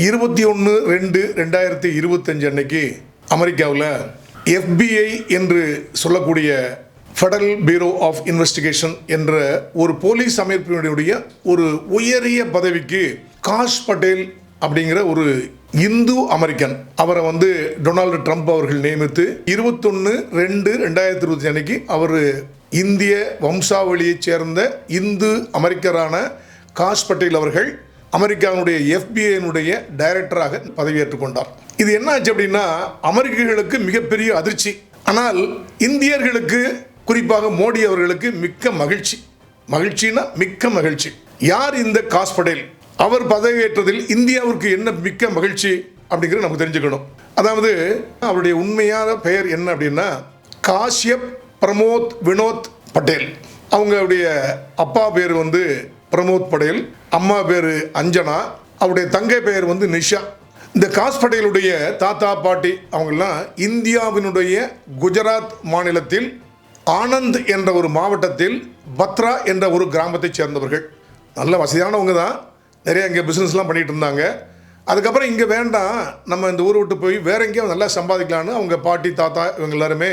இருபத்தி ஒன்று ரெண்டு ரெண்டாயிரத்தி இருபத்தஞ்சு அன்னைக்கு அமெரிக்காவில் எஃபிஐ என்று சொல்லக்கூடிய ஃபெடரல் பியூரோ ஆஃப் இன்வெஸ்டிகேஷன் என்ற ஒரு போலீஸ் அமைப்பினுடைய ஒரு உயரிய பதவிக்கு காஷ் பட்டேல் அப்படிங்கிற ஒரு இந்து அமெரிக்கன் அவரை வந்து டொனால்டு ட்ரம்ப் அவர்கள் நியமித்து இருபத்தொன்று ரெண்டு ரெண்டாயிரத்தி இருபத்தி அன்னைக்கு அவர் இந்திய வம்சாவளியைச் சேர்ந்த இந்து அமெரிக்கரான காஷ் பட்டேல் அவர்கள் அமெரிக்காவுடைய எஃபிஐனுடைய டைரக்டராக பதவியேற்றுக் கொண்டார். இது என்ன ஆச்சு அப்படின்னா அமெரிக்கர்களுக்கு மிகப்பெரிய அதிர்ச்சி. ஆனால் இந்தியர்களுக்கு குறிப்பாக மோடி அவர்களுக்கு மிக்க மகிழ்ச்சி. மகிழ்ச்சினா மிக்க மகிழ்ச்சி. யார் இந்த காஸ் படேல் அவர் பதவியேற்றதில் இந்தியாவிற்கு என்ன மிக்க மகிழ்ச்சி அப்படிங்கிறது நமக்கு தெரிஞ்சுக்கணும். அதாவது அவருடைய உண்மையான பெயர் என்ன அப்படின்னா காஷ்யப் பிரமோத் வினோத் பட்டேல். அவங்களுடைய அப்பா பேர் வந்து பிரமோத் படேல் அம்மா பேர் அஞ்சனா அவருடைய தங்கை பெயர் வந்து நிஷா. இந்த காஸ் படேலுடைய தாத்தா பாட்டி அவங்கெல்லாம் இந்தியாவினுடைய குஜராத் மாநிலத்தில் ஆனந்த் என்ற ஒரு மாவட்டத்தில் பத்ரா என்ற ஒரு கிராமத்தைச் சேர்ந்தவர்கள். நல்ல வசதியானவங்க தான். நிறைய இங்கே பிஸ்னஸ்லாம் பண்ணிகிட்டு இருந்தாங்க. அதுக்கப்புறம் இங்கே வேண்டாம். நம்ம இந்த ஊரை விட்டு போய் வேற எங்கேயும் நல்லா சம்பாதிக்கலான்னு அவங்க பாட்டி தாத்தா இவங்க எல்லாருமே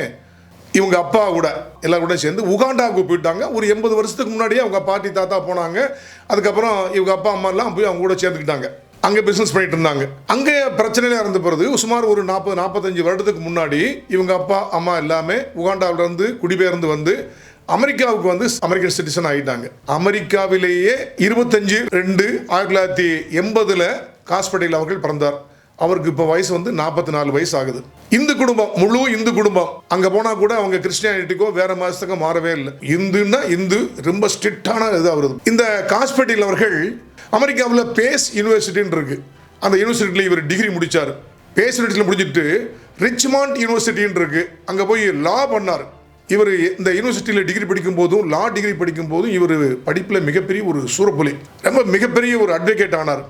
இவங்க அப்பா கூட எல்லா கூட சேர்ந்து உகாண்டாவுக்கு போயிட்டாங்க. ஒரு எண்பது வருஷத்துக்கு முன்னாடியே அவங்க பாட்டி தாத்தா போனாங்க. அதுக்கப்புறம் இவங்க அப்பா அம்மாலாம் போய் அவங்க கூட சேர்ந்துக்கிட்டாங்க. அங்கே பிஸ்னஸ் பண்ணிட்டு இருந்தாங்க. அங்கே பிரச்சனையில இருந்த பிறகு சுமார் ஒரு நாற்பது நாற்பத்தஞ்சு வருடத்துக்கு முன்னாடி இவங்க அப்பா அம்மா எல்லாமே உகாண்டாவிலிருந்து குடிபெயர்ந்து வந்து அமெரிக்காவுக்கு வந்து அமெரிக்கன் சிட்டிசன் ஆகிட்டாங்க அமெரிக்காவிலேயே இருபத்தஞ்சு ரெண்டு ஆயிரத்தி தொள்ளாயிரத்தி எண்பதுல காஸ்பேட்டையில் அவர்கள் பிறந்தார். அவருக்கு இப்போ வயசு வந்து நாற்பத்தி நாலு வயசு ஆகுது இந்து குடும்பம் முழு இந்து குடும்பம். அங்கே போனால் கூட அவங்க கிறிஸ்டியானிட்டிக்கோ வேற மாதத்துக்கோ மாறவே இல்லை. இந்துன்னா இந்து ரொம்ப ஸ்ட்ரிக்டான இது அவரது. இந்த காஸ்பேட்டில் அவர்கள் அமெரிக்காவில் பேஸ் யூனிவர்சிட்டின்னு இருக்கு. அந்த யூனிவர்சிட்டியில் இவர் டிகிரி முடித்தார் பேஸ் யூனிவர்சிட்டியில் முடிச்சுட்டு ரிச்மாண்ட் யூனிவர்சிட்டின்னு இருக்கு. அங்கே போய் லா பண்ணார். இவர் இந்த யூனிவர்சிட்டியில் டிகிரி படிக்கும் போதும் லா டிகிரி படிக்கும் போதும் இவர் படிப்பில் மிகப்பெரிய ஒரு சூறப்புலி. ரொம்ப மிகப்பெரிய ஒரு அட்வொகேட் ஆனார்.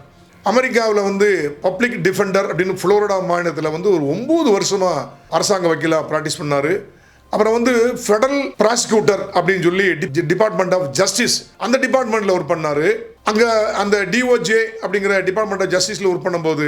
அமெரிக்காவில் வந்து பப்ளிக் டிஃபெண்டர் அப்படின்னு ஃப்ளோரிடா மாநிலத்தில் வந்து ஒரு ஒம்பது வருஷமாக அரசாங்க வக்கீலாக ப்ராக்டிஸ் பண்ணார். அப்புறம் வந்து ஃபெடரல் ப்ராசிக்யூட்டர் அப்படின்னு சொல்லி டிபார்ட்மெண்ட் ஆஃப் ஜஸ்டிஸ் அந்த டிபார்ட்மெண்ட்டில் ஒர்க் பண்ணார். அங்கே அந்த டிஓஜே அப்படிங்கிற டிபார்ட்மெண்ட் ஆஃப் ஜஸ்டிஸில் ஒர்க் பண்ணும்போது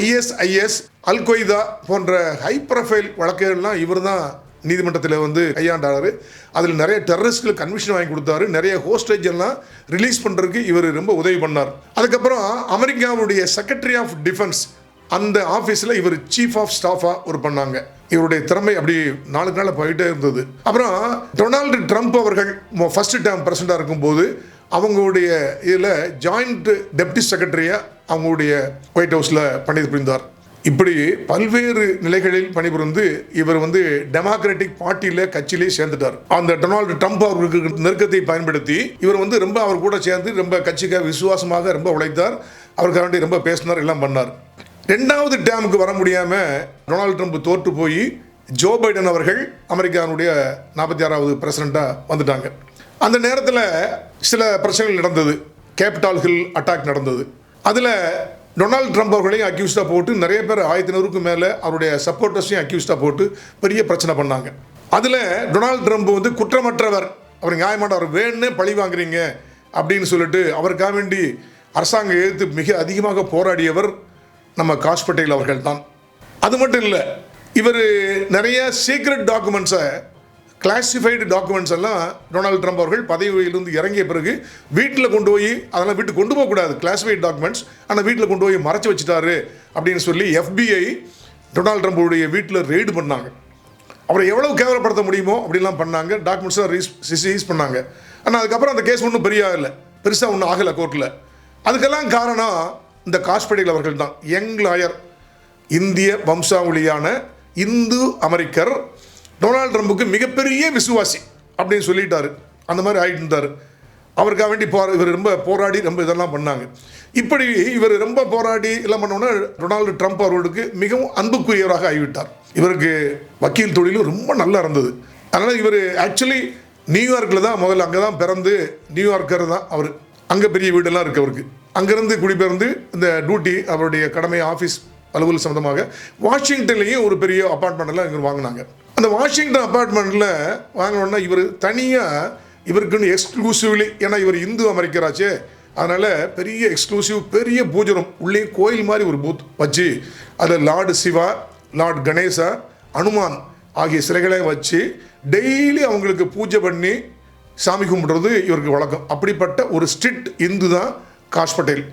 ஐஎஸ்ஐஎஸ் அல் கொய்தா போன்ற ஹை ப்ரொஃபைல் வழக்குகள்லாம் இவர் தான் நீதிமன்றத்தில் வந்து கையாண்டார். அதில் நிறைய டெரரிஸ்ட்கள் கன்விஷன் வாங்கி கொடுத்தாரு. நிறைய ஹோஸ்டேஜ் எல்லாம் ரிலீஸ் பண்ணுறதுக்கு இவர் ரொம்ப உதவி பண்ணார். அதுக்கப்புறம் அமெரிக்காவுடைய செக்ரட்டரி ஆஃப் டிஃபென்ஸ் அந்த ஆஃபீஸில் இவர் சீஃப் ஆஃப் ஸ்டாஃபாக ஒரு பண்ணாங்க. இவருடைய திறமை அப்படி நாளுக்கு நாள் போயிட்டே இருந்தது. அப்புறம் டொனால்டு ட்ரம்ப் அவர்கள் ஃபர்ஸ்ட் டேம் பிரசிடண்டாக இருக்கும்போது அவங்களுடைய இதில் ஜாயிண்ட் டெப்டி செக்ரட்டரியாக அவங்களுடைய ஒயிட் ஹவுஸில் பண்ணி புரிந்தார் இப்படி பல்வேறு நிலைகளில் பணிபுரிந்து இவர் வந்து டெமோக்ராட்டிக் பார்ட்டியில கட்சியிலே சேர்ந்துட்டார். அந்த டொனால்டு ட்ரம்ப் அவர்களுக்கு நெருக்கத்தை பயன்படுத்தி இவர் வந்து ரொம்ப அவர் கூட சேர்ந்து ரொம்ப கட்சிக்காக விசுவாசமாக ரொம்ப உழைத்தார். அவருக்காண்டி ரொம்ப பேசினார் எல்லாம் பண்ணார். ரெண்டாவது டேமுக்கு வர முடியாம டொனால்டு ட்ரம்ப் தோற்று போய் ஜோ பைடன் அவர்கள் அமெரிக்காவுடைய நாற்பத்தி ஆறாவது பிரசிடண்டாக வந்துட்டாங்க. அந்த நேரத்தில் சில பிரச்சனைகள் நடந்தது. கேபிட்டால் ஹில் அட்டாக் நடந்தது. அதில் டொனால்டு ட்ரம்ப் அவர்களையும் அக்யூஸ்டாக போட்டு நிறைய பேர் ஆயிரத்தி நூறுக்கு மேலே அவருடைய சப்போர்ட்டர்ஸையும் அக்யூஸ்டாக போட்டு பெரிய பிரச்சனை பண்ணாங்க. அதில் டொனால்டு ட்ரம்ப் வந்து குற்றமற்றவர். அவர் நியாயமான அவர் வேணுன்னு பழி வாங்குறீங்க அப்படின்னு சொல்லிட்டு அவருக்காக வேண்டி அரசாங்கம் எதிர்த்து மிக அதிகமாக போராடியவர் நம்ம காஷ் பட்டேல் அவர்கள் தான் அது மட்டும் இல்லை இவர் நிறைய சீக்ரெட் டாக்குமெண்ட்ஸை கிளாசிஃபைடு டாக்குமெண்ட்ஸ் எல்லாம் டொனால்டு ட்ரம்ப் அவர்கள் பதவியிலிருந்து இறங்கிய பிறகு வீட்டில் கொண்டு போய் அதெல்லாம் வீட்டுக்கு கொண்டு போகக்கூடாது. கிளாசிஃபைடு டாக்குமெண்ட்ஸ் ஆனால் வீட்டில் கொண்டு போய் மறைச்சி வச்சுட்டாரு அப்படின்னு சொல்லி எஃபிஐ டொனால்டு ட்ரம்ப்புடைய வீட்டில் ரெய்டு பண்ணாங்க. அவரை எவ்வளோ கேவலப்படுத்த முடியுமோ அப்படிலாம் பண்ணாங்க. டாக்குமெண்ட்ஸ்லாம் ரீஸ் சீஸ் பண்ணாங்க. ஆனால் அதுக்கப்புறம் அந்த கேஸ் ஒன்றும் பெரிய இல்லை. பெருசாக ஒன்றும் ஆகலை கோர்ட்டில் அதுக்கெல்லாம் காரணம் இந்த காஸ்பேடில் அவர்கள் தான். யங் லாயர் இந்திய வம்சாவளியான இந்து அமெரிக்கர் டொனால்டு ட்ரம்புக்கு மிகப்பெரிய விசுவாசி அப்படின்னு சொல்லிட்டாரு. அந்த மாதிரி ஆகிட்டு இருந்தார். அவருக்காக வேண்டி போரா இவர் ரொம்ப போராடி ரொம்ப இதெல்லாம் பண்ணாங்க. இப்படி இவர் ரொம்ப போராடி எல்லாம் பண்ணோன்னா டொனால்டு ட்ரம்ப் அவர்களுக்கு மிகவும் அன்புக்குரியவராக ஆகிவிட்டார். இவருக்கு வக்கீல் தொழிலும் ரொம்ப நல்லா இருந்தது. அதனால் இவர் ஆக்சுவலி நியூயார்க்கில் தான் முதல்ல அங்கே தான் பிறந்து நியூயார்க்கர் தான் அவர். அங்கே பெரிய வீடெல்லாம் இருக்குது அவருக்கு. அங்கேருந்து குடிபெயர்ந்து இந்த டியூட்டி அவருடைய கடமை ஆஃபீஸ் அலுவல் சம்மந்தமாக வாஷிங்டன்லேயும் ஒரு பெரிய அப்பார்ட்மெண்ட் எல்லாம் இங்கே வாங்கினாங்க. அந்த வாஷிங்டன் அப்பார்ட்மெண்ட்டில் வாங்கினோன்னா இவர் தனியாக இவருக்குன்னு எக்ஸ்க்ளூசிவ்லி ஏன்னா இவர் இந்து அமெரிக்கராச்சே அதனால் பெரிய எக்ஸ்க்ளூசிவ் பெரிய பூஜனம். உள்ளே கோயில் மாதிரி ஒரு பூத் வச்சு அதில் லார்டு சிவா லார்ட் கணேசா அனுமான் ஆகிய சிலைகளை வச்சு டெய்லி அவங்களுக்கு பூஜை பண்ணி சாமி கும்பிடுறது இவருக்கு வழக்கம். அப்படிப்பட்ட ஒரு ஸ்ட்ரிக்ட் இந்து தான் காஷ் பட்டேல்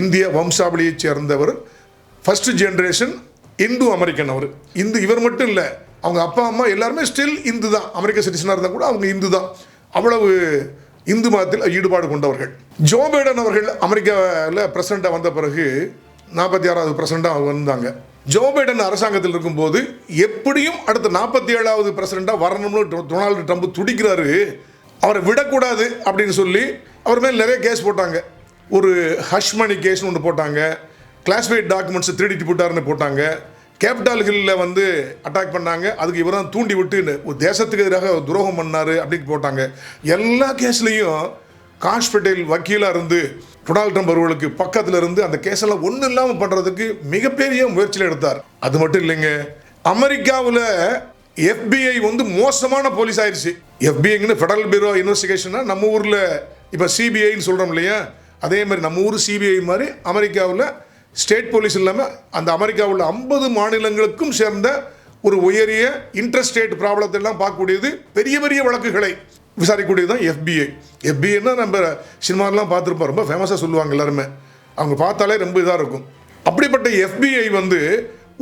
இந்திய வம்சாவளியைச் சேர்ந்தவர். ஃபஸ்ட்டு ஜென்ரேஷன் இந்து அமெரிக்கன் அவர். இந்து இவர் மட்டும் இல்லை அவங்க அப்பா அம்மா எல்லாருமே ஸ்டில் இந்து தான். அமெரிக்க சிட்டிசனாக இருந்தால் கூட அவங்க இந்து தான். அவ்வளவு இந்து மதத்தில் ஈடுபாடு கொண்டவர்கள். ஜோ பைடன் அவர்கள் அமெரிக்காவில் பிரசிடண்டாக வந்த பிறகு நாற்பத்தி ஆறாவது பிரசிடண்டாக வந்தாங்க. ஜோ பைடன் அரசாங்கத்தில் இருக்கும்போது எப்படியும் அடுத்த நாற்பத்தி ஏழாவது பிரசிடண்டாக வரணும்னு டொனால்டு ட்ரம்ப் துடிக்கிறாரு. அவரை விடக்கூடாது அப்படின்னு சொல்லி அவர் மேல் நிறைய கேஸ் போட்டாங்க. ஒரு ஹஷ்மணி கேஸ்னு ஒன்று போட்டாங்க. கிளாஸ்மேட் டாக்குமெண்ட்ஸ் திருடிட்டு போட்டாருன்னு போட்டாங்க. கேபிட்டல் ஹில்லில் வந்து அட்டாக் பண்ணாங்க. அதுக்கு இவர் தான் தூண்டி விட்டு ஒரு தேசத்துக்கு எதிராக துரோகம் பண்ணார் அப்படின்னு போட்டாங்க. எல்லா கேஸ்லேயும் காஷ் பட்டேல் வக்கீலாக இருந்து டொனால்ட் ட்ரம்ப் அவர்களுக்கு பக்கத்தில் இருந்து அந்த கேஸெல்லாம் ஒன்றும் இல்லாமல் பண்ணுறதுக்கு மிகப்பெரிய முயற்சியில் எடுத்தார். அது மட்டும் இல்லைங்க அமெரிக்காவில் எஃபிஐ வந்து மோசமான போலீஸ் ஆயிடுச்சு எஃபிஐங்கன்னு ஃபெடரல் பியூரோ இன்வெஸ்டிகேஷனாக நம்ம ஊரில் இப்போ சிபிஐன்னு சொல்கிறோம் இல்லையா? அதே மாதிரி நம்ம ஊர் சிபிஐ மாதிரி அமெரிக்காவில் ஸ்டேட் போலீஸ் இல்லாமல் அந்த அமெரிக்காவில் ஐம்பது மாநிலங்களுக்கும் சேர்ந்த ஒரு உயரிய இன்டர்ஸ்டேட் ப்ராப்ளத்தை எல்லாம் பார்க்கக்கூடியது பெரிய பெரிய வழக்குகளை விசாரிக்கக்கூடியது தான் எஃபிஐ எஃபிஐன்னா நம்ம சினிமாலாம் பார்த்துருப்போம். ரொம்ப ஃபேமஸாக சொல்லுவாங்க எல்லாருமே. அவங்க பார்த்தாலே ரொம்ப இதாக இருக்கும். அப்படிப்பட்ட எஃபிஐ வந்து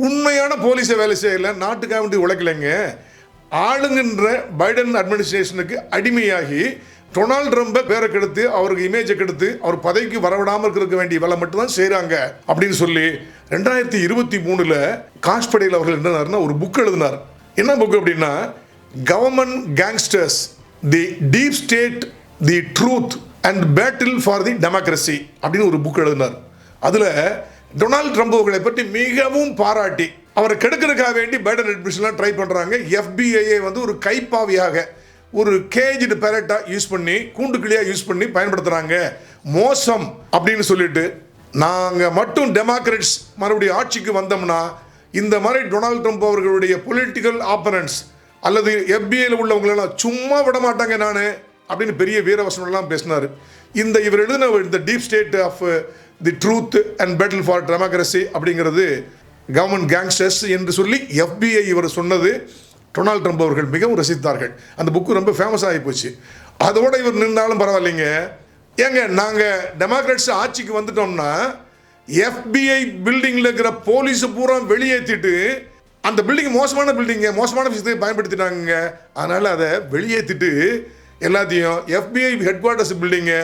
உண்மையான போலீஸை வேலை செய்யல நாட்டுக்காக வேண்டி உழைக்கலைங்க. ஆளுங்கன்ற பைடன் அட்மினிஸ்ட்ரேஷனுக்கு அடிமையாகி டொனால்ட் ட்ரம்பை பேரை கெடுத்து அவருக்கு இமேஜை கெடுத்து அவர் பதவிக்கு வரவிடாமல் இருக்க வேண்டிய வேலை மட்டும்தான் செய்கிறாங்க அப்படின்னு சொல்லி ரெண்டாயிரத்தி இருபத்தி மூணில் காஷ்படையில் அவர்கள் என்னன்னாருன்னா ஒரு புக் எழுதினார். என்ன புக் அப்படின்னா government gangsters the deep state the truth and battle for the democracy அப்படின்னு ஒரு புக் எழுதினார். அதில் டொனால்ட் ட்ரம்ப் அவர்களை பற்றி மிகவும் பாராட்டி அவரை கெடுக்கிறதுக்காக வேண்டி பைடன் அட்மிஷன்லாம் ட்ரை பண்ணுறாங்க எஃபிஐஏ வந்து ஒரு கைப்பாவியாக ஒரு கேஜ்டு பேரட்டாக யூஸ் பண்ணி கூண்டு கிளியாக யூஸ் பண்ணி பயன்படுத்துகிறாங்க மோசம் அப்படின்னு சொல்லிட்டு நாங்கள் மட்டும் டெமோக்ரட்ஸ் மறுபடியும் ஆட்சிக்கு வந்தோம்னா இந்த மாதிரி டொனால்ட் ட்ரம்ப் அவர்களுடைய பொலிட்டிக்கல் ஆப்பனன்ட்ஸ் அல்லது எஃபிஐயில் உள்ளவங்களெல்லாம் சும்மா விட மாட்டாங்க நான் அப்படின்னு பெரிய வீரவசனம்லாம் பேசினார். இந்த இவர் எழுதின இந்த deep state of the truth and battle for democracy அப்படிங்கிறது கவர்மெண்ட் கேங்ஸ்டர்ஸ் என்று சொல்லி எஃபிஐ இவர் சொன்னது. டொனால்ட் ட்ரம்ப் அவர்கள் மிகவும் ரசித்தார்கள். அந்த புக்கு ரொம்ப ஃபேமஸ் ஆகி போச்சு. அதோட இவர் நின்றாலும் பரவாயில்லைங்க. ஏங்க நாங்கள் டெமோக்ராட்ஸ் ஆட்சிக்கு வந்துட்டோம்னா எஃபிஐ பில்டிங்கில் இருக்கிற போலீஸை பூரா வெளியேற்றிட்டு அந்த பில்டிங் மோசமான பில்டிங்க மோசமான விஷயத்தை பயன்படுத்திட்டாங்க அதனால் அதை வெளியேற்றிட்டு எல்லாத்தையும் எஃபிஐ ஹெட் குவார்ட்டர்ஸ் பில்டிங்கை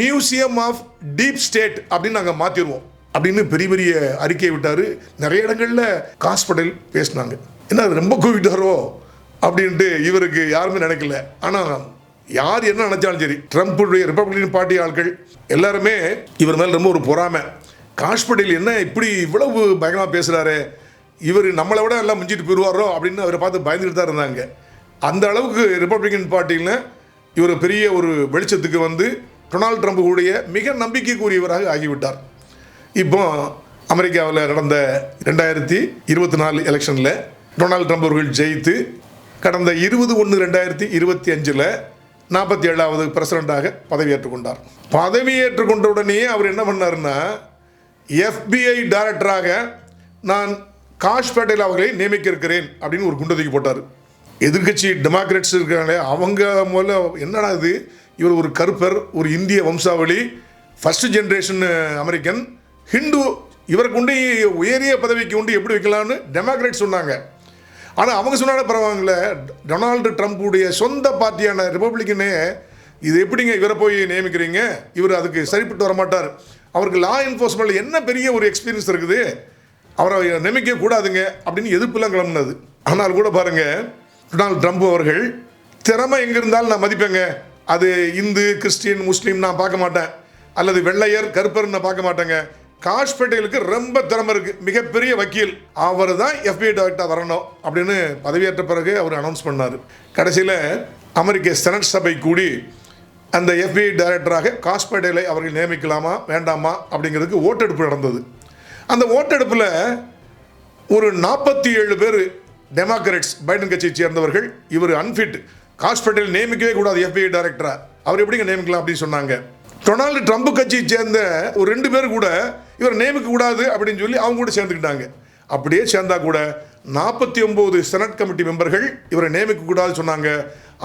மியூசியம் ஆஃப் டீப் ஸ்டேட் அப்படின்னு நாங்கள் மாற்றிடுவோம் அப்படின்னு பெரிய பெரிய அறிக்கையை விட்டார். நிறைய இடங்களில் ஹாஸ்பிட்டல் பேசினாங்க. என்ன அது ரொம்ப கூப்பிட்டாரோ அப்படின்ட்டு இவருக்கு யாருமே நினைக்கல. ஆனால் யார் என்ன நினைச்சாலும் சரி ட்ரம்ப்புடைய ரிப்பப்ளிகன் பார்ட்டி ஆட்கள் எல்லாருமே இவர் மேலே ரொம்ப ஒரு பொறாமை. காஷ் பட்டேல் என்ன இப்படி இவ்வளவு பயங்கரமாக பேசுகிறாரு இவர் நம்மளை விட எல்லாம் மிஞ்சிட்டு போயிடுவாரோ அப்படின்னு அவரை பார்த்து பயந்துட்டு தான் இருந்தாங்க. அந்த அளவுக்கு ரிப்பப்ளிகன் பார்ட்டியில் இவர் பெரிய ஒரு வெளிச்சத்துக்கு வந்து டொனால்ட் ட்ரம்புடைய மிக நம்பிக்கைக்குரியவராக ஆகிவிட்டார். இப்போ அமெரிக்காவில் நடந்த ரெண்டாயிரத்தி இருபத்தி நாலு எலெக்ஷனில் டொனால்டு ட்ரம்ப் அவர்கள் ஜெயித்து கடந்த இருபது ஒன்று ரெண்டாயிரத்தி இருபத்தி அஞ்சில் நாற்பத்தி ஏழாவது பிரசிடண்டாக பதவியேற்றுக்கொண்டார் பதவியேற்றுக்கொண்ட பதவியேற்றுக் உடனே அவர் என்ன பண்ணாருன்னா எஃபிஐ டைரக்டராக நான் காஷ் பட்டேல் அவர்களை நியமிக்க இருக்கிறேன் அப்படின்னு ஒரு குண்டதுக்கு போட்டார். எதிர்க்கட்சி டெமோக்ராட்ஸ் இருக்கிறாங்களே அவங்க முதல்ல என்னடா இது? இவர் ஒரு கருப்பர் ஒரு இந்திய வம்சாவளி ஃபர்ஸ்ட் ஜென்ரேஷன் அமெரிக்கன் ஹிந்து இவருக்கு உண்டு உயரிய பதவிக்கு உண்டு எப்படி வைக்கலாம்னு டெமோக்ராட் சொன்னாங்க. ஆனால் அவங்க சொன்னாலும் பரவாயில்ல டொனால்டு ட்ரம்ப்புடைய சொந்த பார்ட்டியான ரிப்பப்ளிக்கனே இது எப்படிங்க இவரை போய் நியமிக்கிறீங்க? இவர் அதுக்கு சரிப்பட்டு வர மாட்டார் அவருக்கு லா என்ஃபோர்ஸ்மெண்ட்டில் என்ன பெரிய ஒரு எக்ஸ்பீரியன்ஸ் இருக்குது? அவரை நியமிக்க கூடாதுங்க அப்படின்னு எதிர்ப்புலாம் கிளம்புனது. ஆனால் கூட பாருங்க டொனால்டு ட்ரம்ப் அவர்கள் திறமை எங்கே இருந்தாலும் நான் மதிப்பேங்க. அது இந்து கிறிஸ்டின் முஸ்லீம் நான் பார்க்க மாட்டேன். அல்லது வெள்ளையர் கருப்பர் நான் பார்க்க மாட்டேங்க. காஷ் பட்டேலுக்கு ரொம்ப திறமை இருக்கு. மிகப்பெரிய வக்கீல். அவர் தான் எஃபிஐ டைரக்டர் வரணும் அப்படின்னு பதவியேற்ற பிறகு அவர் அனௌன்ஸ் பண்ணார். கடைசியில் அமெரிக்க செனட் சபை கூடி அந்த எஃபிஐ டைரக்டராக காஷ் பட்டேலை அவர்கள் நியமிக்கலாமா வேண்டாமா அப்படிங்கிறதுக்கு ஓட்டெடுப்பு நடந்தது. அந்த ஓட்டெடுப்பில் ஒரு நாற்பத்தி ஏழு பேர் டெமோக்ராட்ஸ் பைடன் கட்சியை சேர்ந்தவர்கள் இவர் அன்ஃபிட் காஷ் பட்டேல் நியமிக்கவே கூடாது எஃபிஐ டைரக்டரா அவர் எப்படிங்க நியமிக்கலாம் அப்படின்னு சொன்னாங்க. டொனால்டு ட்ரம்ப் கட்சியை சேர்ந்த ஒரு ரெண்டு பேர் கூட இவர் நியமிக்க கூடாது அப்படின்னு சொல்லி அவங்க கூட சேர்ந்துக்கிட்டாங்க. அப்படியே சேர்ந்தா கூட நாற்பத்தி ஒம்பது செனட் கமிட்டி மெம்பர்கள் இவரை நியமிக்க சொன்னாங்க.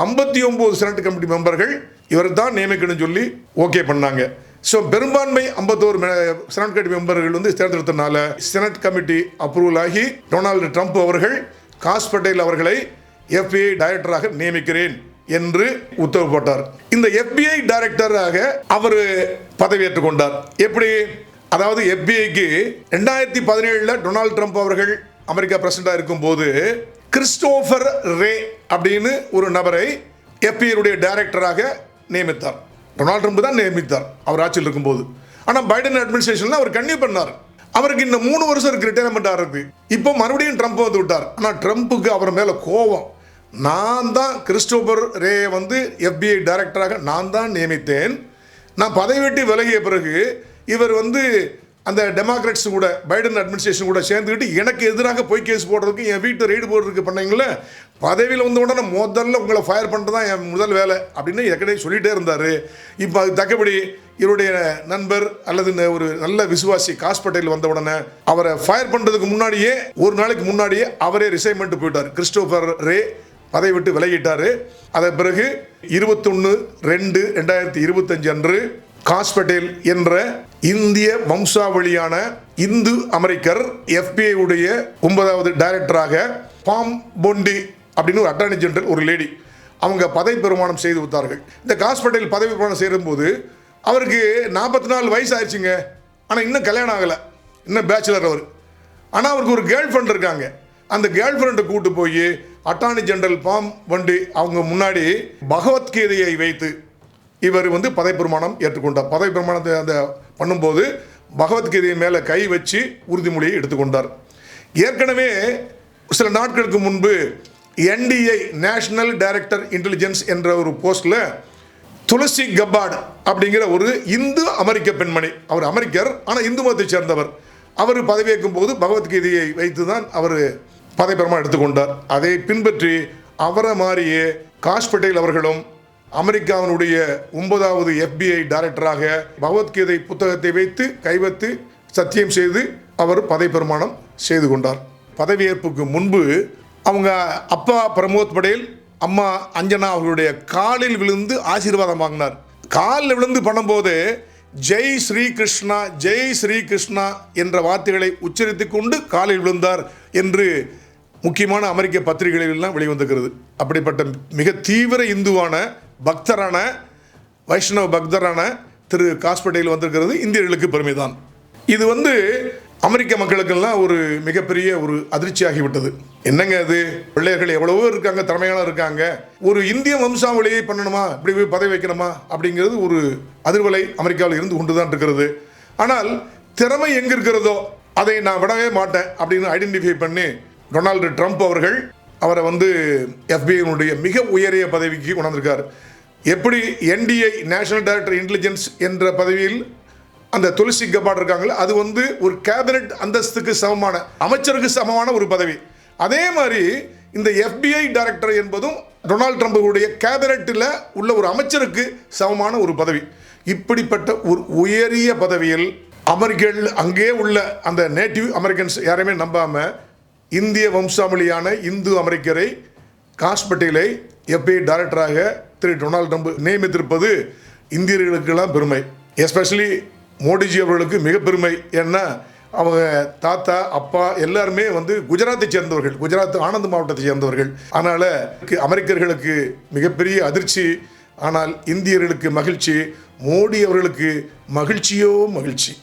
ஐம்பத்தி ஒம்பது செனட் கமிட்டி மெம்பர்கள் இவர் தான் நியமிக்கணும்னு சொல்லி ஓகே பண்ணாங்க. ஸோ பெரும்பான்மை ஐம்பத்தோரு செனட் கமிட்டி மெம்பர்கள் வந்து தேர்ந்தெடுத்தனால செனட் கமிட்டி அப்ரூவல் ஆகி டொனால்டு ட்ரம்ப் அவர்கள் காஸ் பட்டேல் அவர்களை எஃபிஐ டைரக்டராக நியமிக்கிறேன். என்று உத்தரவு போட்டார். இந்த எஃபிஐ டைரக்டராக அவர் பதவியேற்றுக் கொண்டார். எப்படி? அதாவது எஃபிஐக்கு ரெண்டாயிரத்தி பதினேழுல டொனால்டு ட்ரம்ப் அவர்கள் அமெரிக்கா பிரசிடண்டாக இருக்கும்போது கிறிஸ்டோபர் ரே அப்படின்னு ஒரு நபரை எஃபிஐடைய டைரக்டராக நியமித்தார். டொனால்டு ட்ரம்ப் தான் நியமித்தார் அவர் ஆட்சியில் இருக்கும்போது. ஆனால் பைடன் அட்மினிஸ்ட்ரேஷன்ல அவர் கன்னியூ பண்ணார். அவருக்கு இன்னும் மூணு வருஷம் இருக்கு ரிட்டையர்மெண்ட் ஆகிறது இப்போ மறுபடியும் ட்ரம்ப் வந்து விட்டார். ஆனால் ட்ரம்ப்புக்கு அவர் மேலே கோபம். நான் தான் கிறிஸ்டோபர் ரே வந்து எஃபிஐ டைரக்டராக நான் தான் நியமித்தேன். நான் பதவி விட்டு விலகிய பிறகு இவர் வந்து அந்த டெமோக்ராட்ஸ் கூட பைடன் அட்மினிஸ்ட்ரேஷன் கூட சேர்ந்துக்கிட்டு எனக்கு எதிராக போய் கேஸ் போடுறதுக்கு என் வீட்டு ரெய்டு போடுறதுக்கு பண்ணீங்களே பதவியில் வந்த உடனே முதல்ல உங்களை ஃபயர் பண்ணுறது தான் என் முதல் வேலை அப்படின்னு ஏற்கனவே சொல்லிகிட்டே இருந்தார். இப்போ அது தக்கபடி இவருடைய நண்பர் அல்லது ஒரு நல்ல விசுவாசி காஸ் பட்டேல் வந்த உடனே அவரை ஃபயர் பண்ணுறதுக்கு முன்னாடியே ஒரு நாளைக்கு முன்னாடியே அவரே ரிசைன்மெண்ட் போயிட்டார். கிறிஸ்டோபர் ரே பதவி விட்டு விலகிட்டாரு. அதன் பிறகு இருபத்தொன்று ரெண்டு ரெண்டாயிரத்தி இருபத்தஞ்சு அன்று காஸ்பட்டேல் என்ற இந்திய வம்சாவளியான இந்து அமெரிக்கர் எஃபிஐ உடைய ஒன்பதாவது டைரக்டராக பாம் பொண்டி அப்படின்னு ஒரு அட்டார்னி ஜெனரல் ஒரு லேடி அவங்க பதவி பிரமாணம் செய்து வைத்தார்கள் இந்த காஸ்பட்டேல் பதவி பிரமாணம் செய்யும்போது அவருக்கு நாற்பத்தி நாலு வயசு ஆயிடுச்சுங்க ஆனால் இன்னும் கல்யாணம் ஆகலை. இன்னும் பேச்சுலர் அவர். ஆனால் அவருக்கு ஒரு கேர்ள் ஃப்ரெண்ட் இருக்காங்க. அந்த கேர்ள் ஃப்ரெண்டை கூட்டு போய் அட்டார்னி ஜெனரல் பாம் வண்டி அவங்க முன்னாடி பகவத்கீதையை வைத்து இவர் வந்து பதவி பிரமாணம் ஏற்றுக்கொண்டார். பதவி பிரமாணத்தை அந்த பண்ணும்போது பகவத்கீதை மேலே கை வச்சு உறுதிமொழியை எடுத்துக்கொண்டார். ஏற்கனவே சில நாட்களுக்கு முன்பு என்டிஐ நேஷனல் டைரக்டர் இன்டெலிஜென்ஸ் என்ற ஒரு போஸ்டில் துளசி கப்பாட் அப்படிங்கிற ஒரு இந்து அமெரிக்க பெண்மணி அவர் அமெரிக்கர் ஆனால் இந்து மதத்தை சேர்ந்தவர். அவர் பதவியேற்கும் போது பகவத்கீதையை வைத்து தான் அவர் பதவி பிரமாணம் எடுத்துக்கொண்டார். அதை பின்பற்றி அவரை மாதிரியே காஷ் பட்டேல் அவர்களும் அமெரிக்காவினுடைய ஒன்பதாவது எஃபிஐ டைரக்டராக பகவத்கீதை புத்தகத்தை வைத்து கைவத்து சத்தியம் செய்து அவர் பதவி பிரமாணம் செய்து கொண்டார். பதவியேற்புக்கு முன்பு அவங்க அப்பா பிரமோத் படேல் அம்மா அஞ்சனா அவர்களுடைய காலில் விழுந்து ஆசீர்வாதம் வாங்கினார். காலில் விழுந்து பண்ணும்போது ஜெய் ஸ்ரீ கிருஷ்ணா ஜெய் ஸ்ரீ கிருஷ்ணா என்ற வார்த்தைகளை உச்சரித்து கொண்டு காலில் விழுந்தார் என்று முக்கியமான அமெரிக்க பத்திரிகைகளிலாம் வெளிவந்திருக்கிறது. அப்படிப்பட்ட மிக தீவிர இந்துவான பக்தரான வைஷ்ணவ பக்தரான திரு காஸ்பட்டேல் வந்திருக்கிறது இந்தியர்களுக்கு பெருமைதான். இது வந்து அமெரிக்க மக்களுக்கெல்லாம் ஒரு மிகப்பெரிய ஒரு அதிர்ச்சியாகிவிட்டது. என்னங்க அது பிள்ளையர்கள் எவ்வளவோ இருக்காங்க திறமையான இருக்காங்க. ஒரு இந்திய வம்சாவளியை பண்ணணுமா? இப்படி போய் பதவி வைக்கணுமா? அப்படிங்கிறது ஒரு அதிர்வலை அமெரிக்காவில் இருந்து கொண்டு தான் இருக்கிறது. ஆனால் திறமை எங்க இருக்கிறதோ அதை நான் விடவே மாட்டேன் அப்படின்னு ஐடென்டிஃபை பண்ணி டொனால்டு ட்ரம்ப் அவர்கள் அவரை வந்து எஃபிஐனுடைய மிக உயரிய பதவிக்கு உணர்ந்திருக்கார். எப்படி என்டிஐ நேஷனல் டைரக்டர் இன்டெலிஜென்ஸ் என்ற பதவியில் அந்த துளசி கபாட் இருக்காங்களே அது வந்து ஒரு கேபினட் அந்தஸ்துக்கு சமமான அமைச்சருக்கு சமமான ஒரு பதவி. அதே மாதிரி இந்த எஃபிஐ டைரக்டர் என்பதும் டொனால்ட் ட்ரம்புடைய கேபினட்டில் உள்ள ஒரு அமைச்சருக்கு சமமான ஒரு பதவி. இப்படிப்பட்ட ஒரு உயரிய பதவியில் அமெரிக்கர்கள் அங்கே உள்ள அந்த நேட்டிவ் அமெரிக்கன்ஸ் யாரையுமே நம்பாமல் இந்திய வம்சாவளியான இந்து அமெரிக்கரை காஷ் பட்டேலை FBI டைரக்டராக திரு டொனால்டு ட்ரம்ப் நியமித்திருப்பது இந்தியர்களுக்கெல்லாம் பெருமை. எஸ்பெஷலி மோடிஜி அவர்களுக்கு மிக பெருமை. ஏன்னா அவங்க தாத்தா அப்பா எல்லாருமே வந்து குஜராத்தை சேர்ந்தவர்கள். குஜராத் ஆனந்த் மாவட்டத்தை சேர்ந்தவர்கள். அதனால் அமெரிக்கர்களுக்கு மிகப்பெரிய அதிர்ச்சி. ஆனால் இந்தியர்களுக்கு மகிழ்ச்சி. மோடி அவர்களுக்கு மகிழ்ச்சியோ மகிழ்ச்சி.